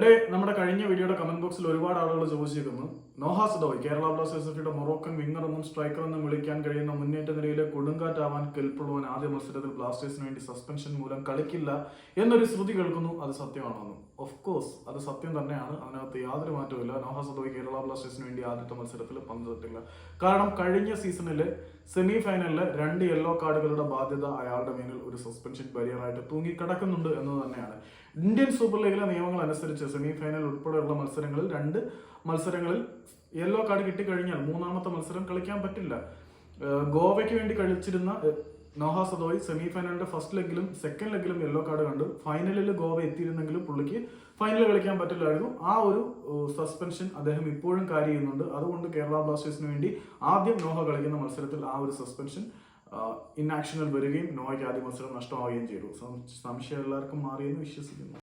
എടേ നമ്മുടെ കഴിഞ്ഞ വീഡിയോയുടെ കമന്റ് ബോക്സിൽ ഒരുപാട് ആളുകൾ ചോദിച്ചിരുന്നു നോഹാസ് ഡോയ് കേരള ബ്ലാസ്റ്റേഴ്സ് എഫിയുടെ മൊറോക്കൻ വിങ്ങർ എന്നും സ്ട്രൈക്കർ എന്നും വിളിക്കാൻ കഴിയുന്ന മുന്നേറ്റ നിരയിലെ കൊടുങ്കാറ്റാവാൻ കെൽപ്പുള്ളവൻ ആദ്യ മത്സരത്തിൽ ബ്ലാസ്റ്റേഴ്സിന് വേണ്ടി സസ്പെൻഷൻ മൂലം കളിക്കില്ല എന്നൊരു ശ്രുതി കേൾക്കുന്നു. അത് സത്യമാണെന്ന്. ഓഫ് കോഴ്സ് അത് സത്യം തന്നെയാണ്. അതിനകത്ത് യാതൊരു മാറ്റവുമില്ല. നോഹാസ് ഡോയ് കേരള ബ്ലാസ്റ്റേഴ്സിന് വേണ്ടി ആദ്യത്തെ മത്സരത്തിൽ പങ്കെടുത്തില്ല കാരണം കഴിഞ്ഞ സീസണിലെ സെമി ഫൈനലിലെ രണ്ട് യെല്ലോ കാർഡുകളുടെ ബാധ്യത അയാളുടെ മേലിൽ ഒരു സസ്പെൻഷൻ ബരിയറായിട്ട് തൂങ്ങിക്കിടക്കുന്നുണ്ട് എന്ന് തന്നെയാണ്. ഇന്ത്യൻ സൂപ്പർ ലീഗിലെ നിയമങ്ങൾ അനുസരിച്ച് സെമി ഫൈനൽ ഉൾപ്പെടെയുള്ള മത്സരങ്ങളിൽ രണ്ട് മത്സരങ്ങളിൽ യെല്ലോ കാർഡ് കിട്ടിക്കഴിഞ്ഞാൽ മൂന്നാമത്തെ മത്സരം കളിക്കാൻ പറ്റില്ല. ഗോവയ്ക്ക് വേണ്ടി കളിച്ചിരുന്ന നോഹ സദോയ് സെമി ഫൈനലിന്റെ ഫസ്റ്റ് ലെഗിലും സെക്കൻഡ് ലെഗിലും യെല്ലോ കാർഡ് കണ്ടു ഫൈനലിൽ ഗോവ എത്തിയിരുന്നെങ്കിലും പുള്ളിക്ക് ഫൈനൽ കളിക്കാൻ പറ്റില്ലായിരുന്നു. ആ ഒരു സസ്പെൻഷൻ അദ്ദേഹം ഇപ്പോഴും കാര്യം ചെയ്യുന്നുണ്ട്. അതുകൊണ്ട് കേരള ബ്ലാസ്റ്റേഴ്സിന് വേണ്ടി ആദ്യം നോഹ കളിക്കുന്ന മത്സരത്തിൽ ആ ഒരു സസ്പെൻഷൻ ഇന്നാക്ഷനിൽ വരികയും നോഹയ്ക്ക് ആദ്യ മത്സരം നഷ്ടമാവുകയും ചെയ്തു. സംശയം എല്ലാവർക്കും മാറിയെന്ന് വിശ്വസിക്കുന്നു.